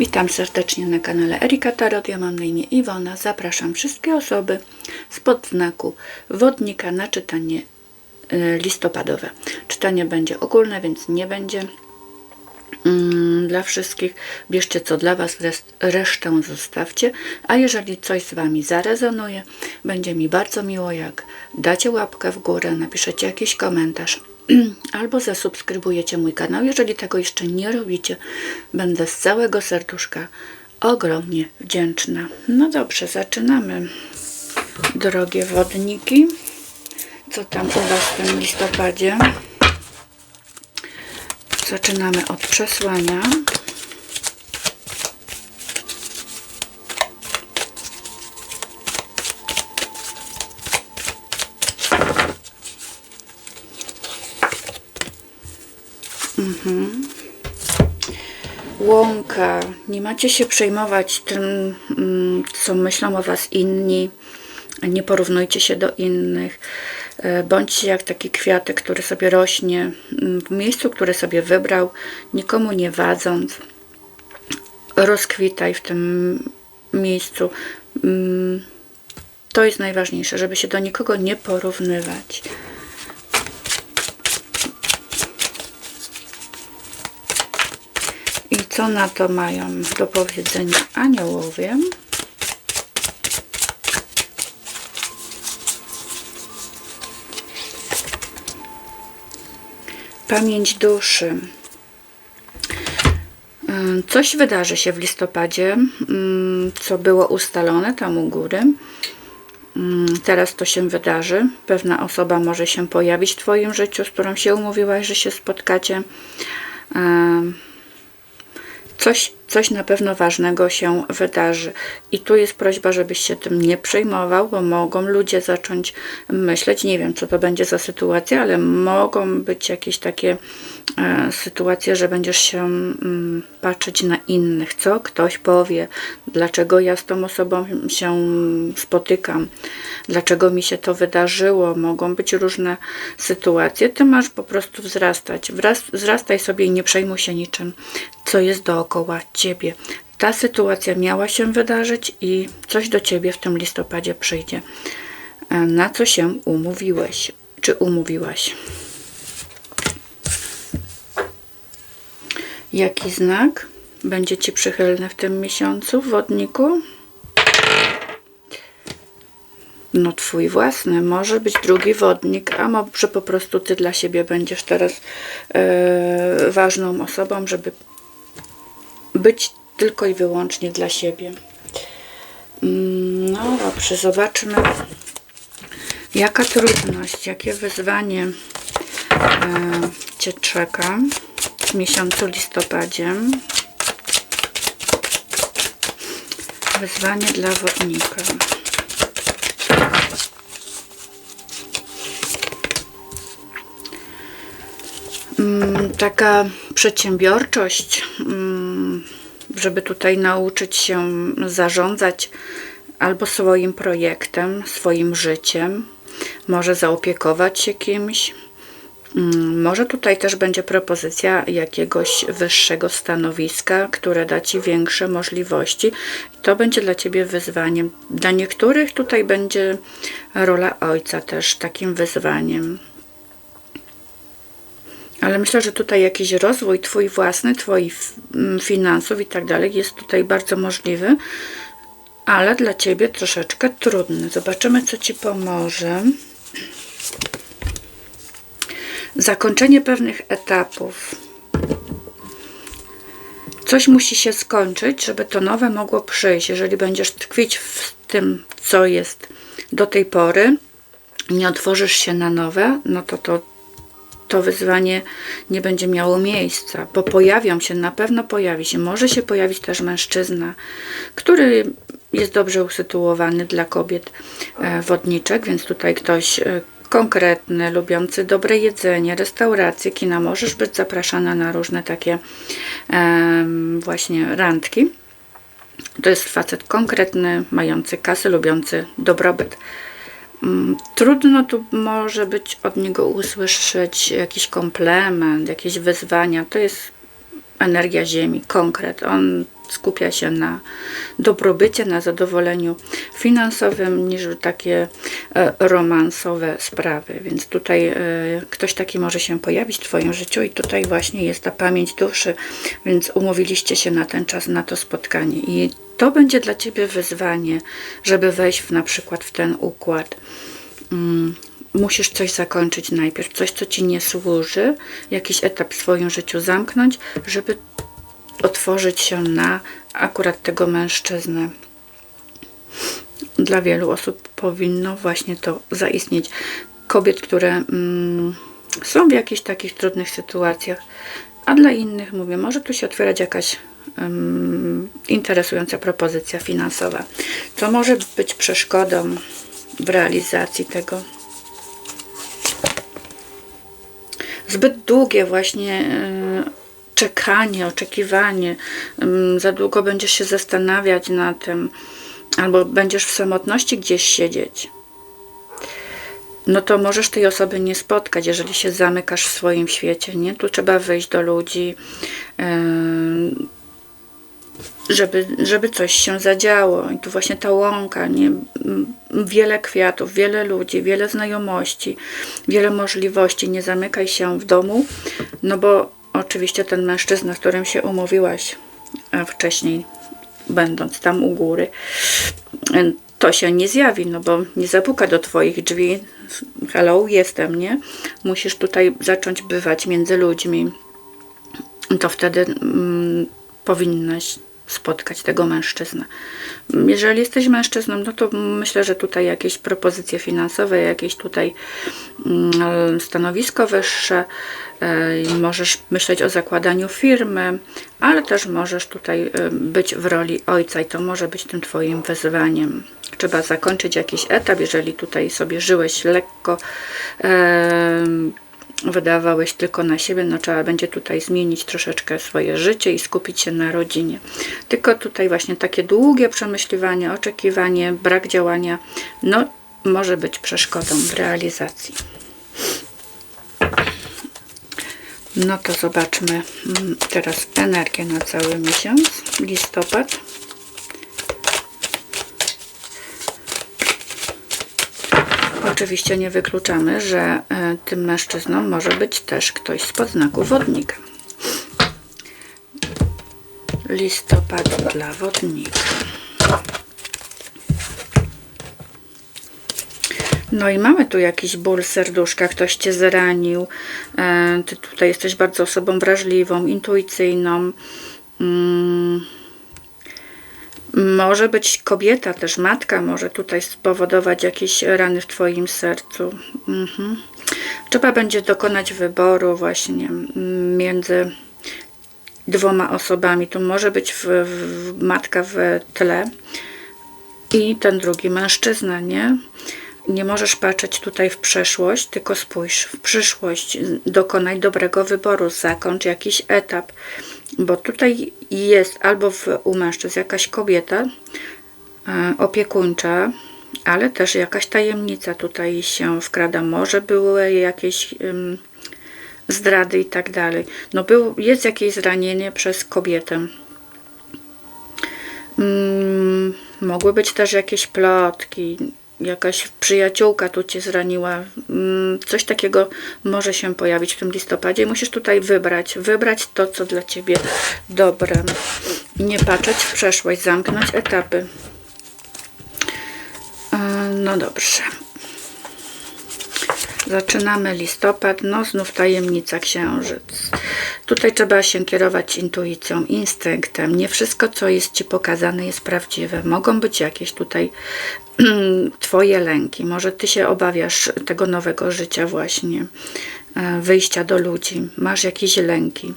Witam serdecznie na kanale Erika Tarot. Ja mam na imię Iwona. Zapraszam wszystkie osoby spod znaku wodnika na czytanie y, listopadowe. Czytanie będzie ogólne, więc nie będzie mm, dla wszystkich. Bierzcie co dla Was, resztę zostawcie. A jeżeli coś z Wami zarezonuje, będzie mi bardzo miło, jak dacie łapkę w górę, napiszecie jakiś komentarz albo zasubskrybujecie mój kanał. Jeżeli tego jeszcze nie robicie, będę z całego serduszka ogromnie wdzięczna. No dobrze, zaczynamy. Drogie wodniki, co tam u Was w tym listopadzie? Zaczynamy od przesłania. Łąka. Nie macie się przejmować tym, mm, co myślą o Was inni. Nie porównujcie się do innych. E, Bądźcie jak taki kwiatek, który sobie rośnie mm, w miejscu, które sobie wybrał, nikomu nie wadząc. Rozkwitaj w tym miejscu. Mm, To jest najważniejsze, żeby się do nikogo nie porównywać. Co na to mają do powiedzenia aniołowie? Pamięć duszy. Ym, Coś wydarzy się w listopadzie, ym, co było ustalone tam u góry. Ym, Teraz to się wydarzy. Pewna osoba może się pojawić w Twoim życiu, z którą się umówiłaś, że się spotkacie. Coś, coś na pewno ważnego się wydarzy. I tu jest prośba, żebyś się tym nie przejmował, bo mogą ludzie zacząć myśleć, nie wiem co to będzie za sytuacja, ale mogą być jakieś takie e, sytuacje, że będziesz się mm, patrzeć na innych, co ktoś powie, dlaczego ja z tą osobą się spotykam, dlaczego mi się to wydarzyło. Mogą być różne sytuacje. Ty masz po prostu wzrastać. Wraz, wzrastaj sobie i nie przejmuj się niczym, co jest dookoła ciebie. Ta sytuacja miała się wydarzyć i coś do ciebie w tym listopadzie przyjdzie. E, Na co się umówiłeś, czy umówiłaś? Jaki znak będzie Ci przychylny w tym miesiącu, wodniku? No twój własny, może być drugi wodnik, a może po prostu ty dla siebie będziesz teraz e, ważną osobą, żeby być tylko i wyłącznie dla siebie. Mm, No dobrze, zobaczmy jaka trudność, jakie wyzwanie e, Cię czeka w miesiącu listopadzie. Wyzwanie dla wodnika. Mm, taka przedsiębiorczość, mm, żeby tutaj nauczyć się zarządzać albo swoim projektem, swoim życiem, może zaopiekować się kimś. Mm, Może tutaj też będzie propozycja jakiegoś wyższego stanowiska, które da Ci większe możliwości. To będzie dla Ciebie wyzwaniem. Dla niektórych tutaj będzie rola ojca też takim wyzwaniem. Ale myślę, że tutaj jakiś rozwój Twój własny, Twoich mm, finansów i tak dalej jest tutaj bardzo możliwy, ale dla Ciebie troszeczkę trudny. Zobaczymy, co Ci pomoże. Zakończenie pewnych etapów. Coś musi się skończyć, żeby to nowe mogło przyjść. Jeżeli będziesz tkwić w tym, co jest do tej pory, nie otworzysz się na nowe, no to to to wyzwanie nie będzie miało miejsca, bo pojawią się, na pewno pojawi się, może się pojawić też mężczyzna, który jest dobrze usytuowany dla kobiet e, wodniczek, więc tutaj ktoś e, konkretny, lubiący dobre jedzenie, restauracje, kina, możesz być zapraszana na różne takie właśnie randki. To jest facet konkretny, mający kasę, lubiący dobrobyt. Mm, Trudno tu może być od niego usłyszeć jakiś komplement, jakieś wyzwania. To jest energia Ziemi, konkret. On skupia się na dobrobycie, na zadowoleniu finansowym, niż takie e, romansowe sprawy. Więc tutaj e, ktoś taki może się pojawić w Twoim życiu i tutaj właśnie jest ta pamięć duszy, więc umówiliście się na ten czas, na to spotkanie. I to będzie dla Ciebie wyzwanie, żeby wejść w, na przykład w ten układ. Mm, musisz coś zakończyć najpierw, coś, co Ci nie służy, jakiś etap w swoim życiu zamknąć, żeby otworzyć się na akurat tego mężczyznę. Dla wielu osób powinno właśnie to zaistnieć. Kobiet, które mm, są w jakichś takich trudnych sytuacjach, a dla innych, mówię, może tu się otwierać jakaś um, interesująca propozycja finansowa. To może być przeszkodą w realizacji tego. Zbyt długie właśnie y, czekanie, oczekiwanie, za długo będziesz się zastanawiać na tym, albo będziesz w samotności gdzieś siedzieć no to możesz tej osoby nie spotkać, jeżeli się zamykasz w swoim świecie, nie? Tu trzeba wyjść do ludzi, żeby, żeby coś się zadziało. I tu właśnie ta łąka, nie? Wiele kwiatów, wiele ludzi, wiele znajomości, wiele możliwości. Nie zamykaj się w domu, no bo oczywiście ten mężczyzna, z którym się umówiłaś wcześniej, będąc tam u góry, to się nie zjawi, no bo nie zapuka do Twoich drzwi. Hello, jestem, nie? Musisz tutaj zacząć bywać między ludźmi. To wtedy mm, powinnaś spotkać tego mężczyznę. Jeżeli jesteś mężczyzną, no to myślę, że tutaj jakieś propozycje finansowe, jakieś tutaj mm, stanowisko wyższe, e, możesz myśleć o zakładaniu firmy, ale też możesz tutaj e, być w roli ojca i to może być tym Twoim wyzwaniem. Trzeba zakończyć jakiś etap, jeżeli tutaj sobie żyłeś lekko, wydawałeś tylko na siebie, no trzeba będzie tutaj zmienić troszeczkę swoje życie i skupić się na rodzinie. Tylko tutaj właśnie takie długie przemyśliwanie, oczekiwanie, brak działania, no może być przeszkodą w realizacji. No to zobaczmy mm, teraz energię na cały miesiąc, listopad. Oczywiście nie wykluczamy, że e, tym mężczyzną może być też ktoś z podznaku wodnika. Listopad dla wodnika. No i mamy tu jakiś ból serduszka, ktoś Cię zranił. E, ty tutaj jesteś bardzo osobą wrażliwą, intuicyjną. Mm może być kobieta, też matka może tutaj spowodować jakieś rany w Twoim sercu. Mhm. Trzeba będzie dokonać wyboru właśnie między dwoma osobami. Tu może być w, w, matka w tle i ten drugi mężczyzna, nie? Nie możesz patrzeć tutaj w przeszłość, tylko spójrz w przyszłość. Dokonaj dobrego wyboru, zakończ jakiś etap bo tutaj jest albo w, u mężczyzn jakaś kobieta e, opiekuńcza, ale też jakaś tajemnica tutaj się wkrada. Może były jakieś zdrady i tak dalej. No był, jest jakieś zranienie przez kobietę. Um, mogły być też jakieś plotki, jakaś przyjaciółka tu cię zraniła, mm, coś takiego może się pojawić w tym listopadzie. Musisz tutaj wybrać, wybrać to, co dla ciebie dobre. Nie patrzeć w przeszłość, zamknąć etapy. E, no dobrze. Zaczynamy listopad, no znów tajemnica księżyc. Tutaj trzeba się kierować intuicją, instynktem. Nie wszystko, co jest Ci pokazane, jest prawdziwe. Mogą być jakieś tutaj Twoje lęki. Może Ty się obawiasz tego nowego życia właśnie, e, wyjścia do ludzi. Masz jakieś lęki.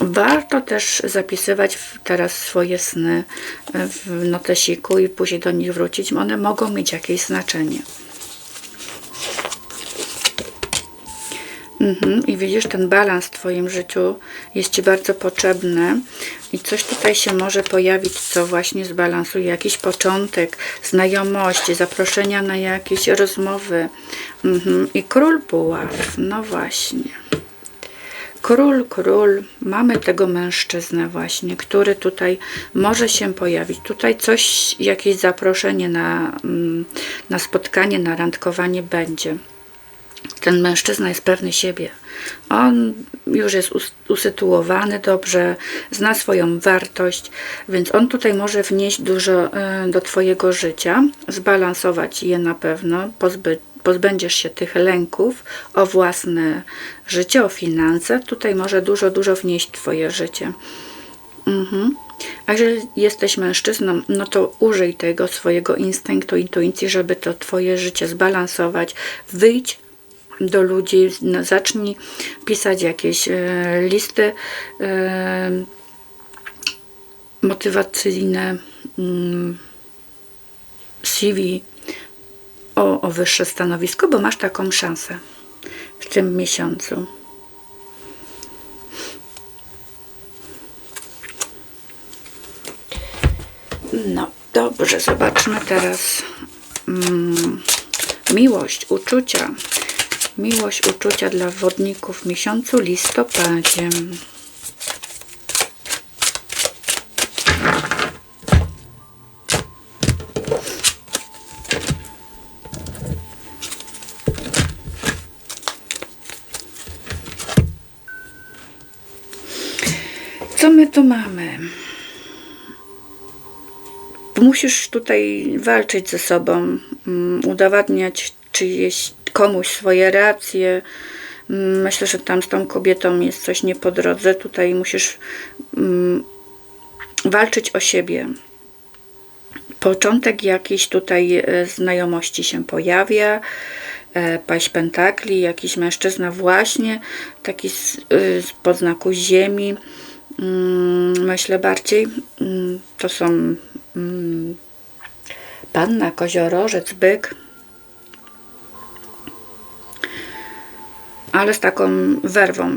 Warto też zapisywać teraz swoje sny e, w notesiku i później do nich wrócić. One mogą mieć jakieś znaczenie. Mhm. I widzisz, ten balans w Twoim życiu jest Ci bardzo potrzebny i coś tutaj się może pojawić, co właśnie zbalansuje jakiś początek, znajomości, zaproszenia na jakieś rozmowy. Mhm. I król buław, no właśnie. Król, król, mamy tego mężczyznę właśnie, który tutaj może się pojawić. Tutaj coś, jakieś zaproszenie na, mm, na spotkanie, na randkowanie będzie. Ten mężczyzna jest pewny siebie. On już jest us- usytuowany dobrze, zna swoją wartość, więc on tutaj może wnieść dużo e, do Twojego życia, zbalansować je na pewno, pozbyć pozbędziesz się tych lęków o własne życie, o finanse. Tutaj może dużo, dużo wnieść Twoje życie. Mhm. A jeżeli jesteś mężczyzną, no to użyj tego swojego instynktu, intuicji, żeby to Twoje życie zbalansować. Wyjdź do ludzi, no, zacznij pisać jakieś e, listy e, motywacyjne, mm, CV o, o wyższe stanowisko, bo masz taką szansę w tym miesiącu. No, dobrze, zobaczmy teraz mm, miłość, uczucia. Miłość, uczucia dla wodników w miesiącu listopadzie. Co my tu mamy? Musisz tutaj walczyć ze sobą, mm, udowadniać czyjeś, komuś swoje racje. Mm, Myślę, że tam z tą kobietą jest coś nie po drodze. Tutaj musisz mm, walczyć o siebie. Początek jakiejś tutaj e, znajomości się pojawia. E, Paść pentakli, jakiś mężczyzna właśnie, taki z, y, z podznaku ziemi. Mm, Myślę bardziej, mm, to są mm, panna, koziorożec, byk. ale z taką werwą.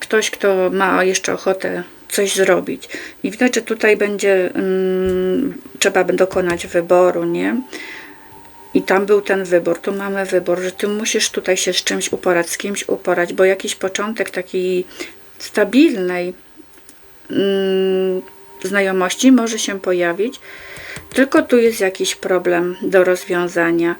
Ktoś, kto ma jeszcze ochotę coś zrobić. I widać, że tutaj będzie trzeba dokonać wyboru, nie? I tam był ten wybór, tu mamy wybór, że ty musisz tutaj się z czymś uporać, z kimś uporać, bo jakiś początek takiej stabilnej znajomości może się pojawić, tylko tu jest jakiś problem do rozwiązania,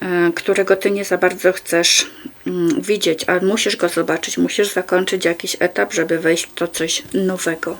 e, którego ty nie za bardzo chcesz mm, widzieć, ale musisz go zobaczyć, musisz zakończyć jakiś etap, żeby wejść w to coś nowego.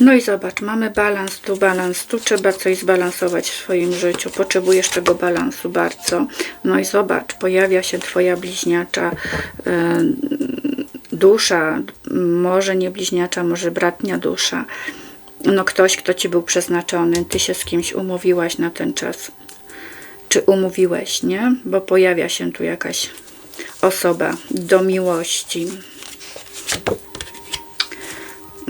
No i zobacz, mamy balans tu, balans tu, trzeba coś zbalansować w swoim życiu, potrzebujesz tego balansu bardzo. No i zobacz, pojawia się Twoja bliźniacza dusza, może nie bliźniacza, może bratnia dusza. No ktoś, kto Ci był przeznaczony, Ty się z kimś umówiłaś na ten czas. Czy umówiłeś, nie? Bo pojawia się tu jakaś osoba do miłości.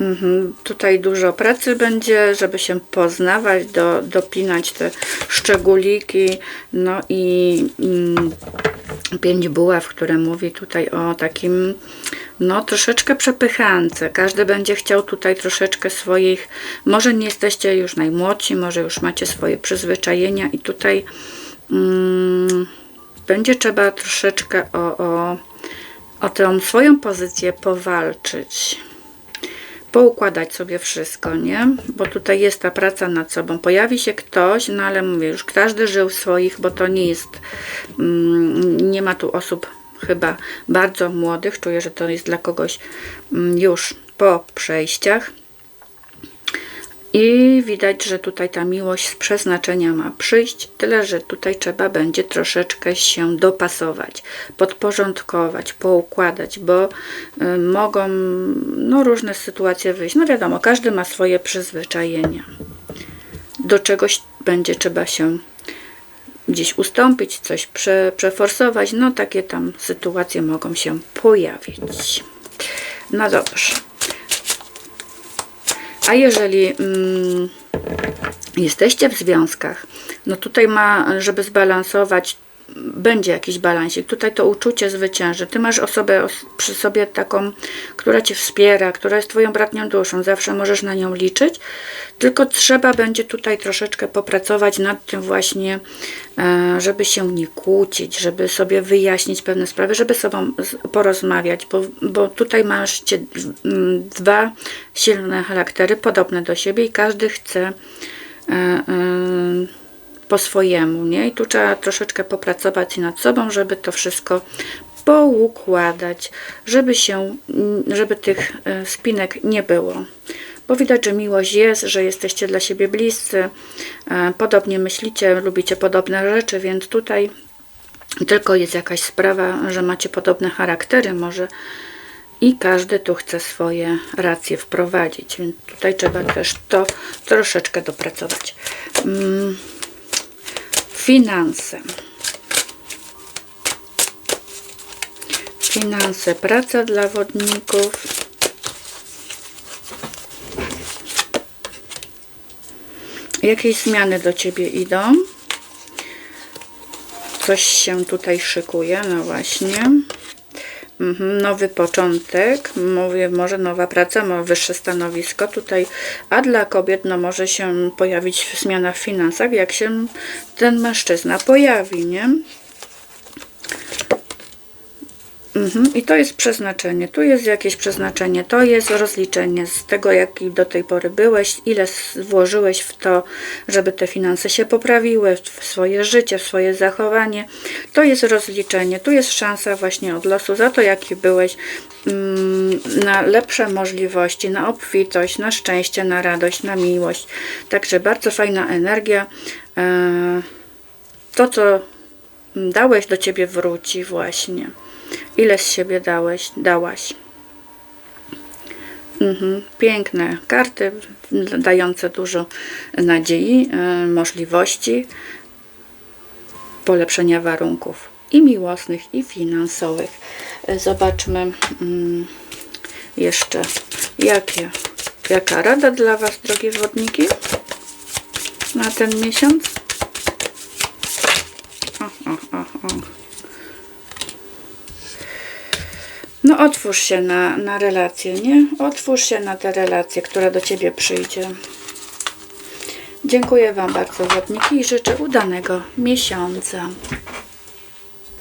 Mhm. Tutaj dużo pracy będzie, żeby się poznawać, do, dopinać te szczególiki. No i mm, pięć buław, które mówi tutaj o takim, no troszeczkę przepychance. Każdy będzie chciał tutaj troszeczkę swoich, może nie jesteście już najmłodsi, może już macie swoje przyzwyczajenia i tutaj mm, będzie trzeba troszeczkę o, o, o tę swoją pozycję powalczyć poukładać sobie wszystko, nie? Bo tutaj jest ta praca nad sobą. Pojawi się ktoś, no ale mówię, już każdy żył swoich, bo to nie jest, mm, nie ma tu osób chyba bardzo młodych. Czuję, że to jest dla kogoś mm, już po przejściach. I widać, że tutaj ta miłość z przeznaczenia ma przyjść, tyle że tutaj trzeba będzie troszeczkę się dopasować, podporządkować, poukładać, bo y, mogą no, różne sytuacje wyjść. No wiadomo, każdy ma swoje przyzwyczajenia. Do czegoś będzie trzeba się gdzieś ustąpić, coś prze, przeforsować. No takie tam sytuacje mogą się pojawić. No dobrze. A jeżeli mm, jesteście w związkach, no tutaj ma, żeby zbalansować będzie jakiś balansik. Tutaj to uczucie zwycięży. Ty masz osobę os- przy sobie taką, która cię wspiera, która jest twoją bratnią duszą. Zawsze możesz na nią liczyć. Tylko trzeba będzie tutaj troszeczkę popracować nad tym właśnie, e, żeby się nie kłócić, żeby sobie wyjaśnić pewne sprawy, żeby sobą porozmawiać, bo, bo tutaj masz mm, dwa silne charaktery, podobne do siebie i każdy chce e, e, po swojemu, nie? I tu trzeba troszeczkę popracować nad sobą, żeby to wszystko poukładać, żeby się, mm, żeby tych e, spinek nie było. Bo widać, że miłość jest, że jesteście dla siebie bliscy, e, podobnie myślicie, lubicie podobne rzeczy, więc tutaj tylko jest jakaś sprawa, że macie podobne charaktery może i każdy tu chce swoje racje wprowadzić, więc tutaj trzeba też to troszeczkę dopracować. Finanse. Finanse, praca dla wodników. Jakieś zmiany do ciebie idą? Coś się tutaj szykuje, no właśnie. Mhm, nowy początek, mówię, może nowa praca, ma wyższe stanowisko tutaj, a dla kobiet no, może się pojawić zmiana w finansach, jak się ten mężczyzna pojawi, nie? Mhm. I to jest przeznaczenie, tu jest jakieś przeznaczenie, to jest rozliczenie z tego, jaki do tej pory byłeś, ile włożyłeś w to, żeby te finanse się poprawiły, w swoje życie, w swoje zachowanie. To jest rozliczenie, tu jest szansa właśnie od losu za to, jaki byłeś, mm, na lepsze możliwości, na obfitość, na szczęście, na radość, na miłość. Także bardzo fajna energia. E, To, co dałeś, do ciebie wróci właśnie. Ile z siebie dałeś, dałaś. Mhm. Piękne karty, dające dużo nadziei, e, możliwości, polepszenia warunków i miłosnych, i finansowych. E, Zobaczmy mm, jeszcze, jakie, jaka rada dla Was, drogie wodniki, na ten miesiąc. O, o, o, o. No otwórz się na, na relacje, nie? Otwórz się na te relacje, która do Ciebie przyjdzie. Dziękuję Wam bardzo, wodniki, i życzę udanego miesiąca.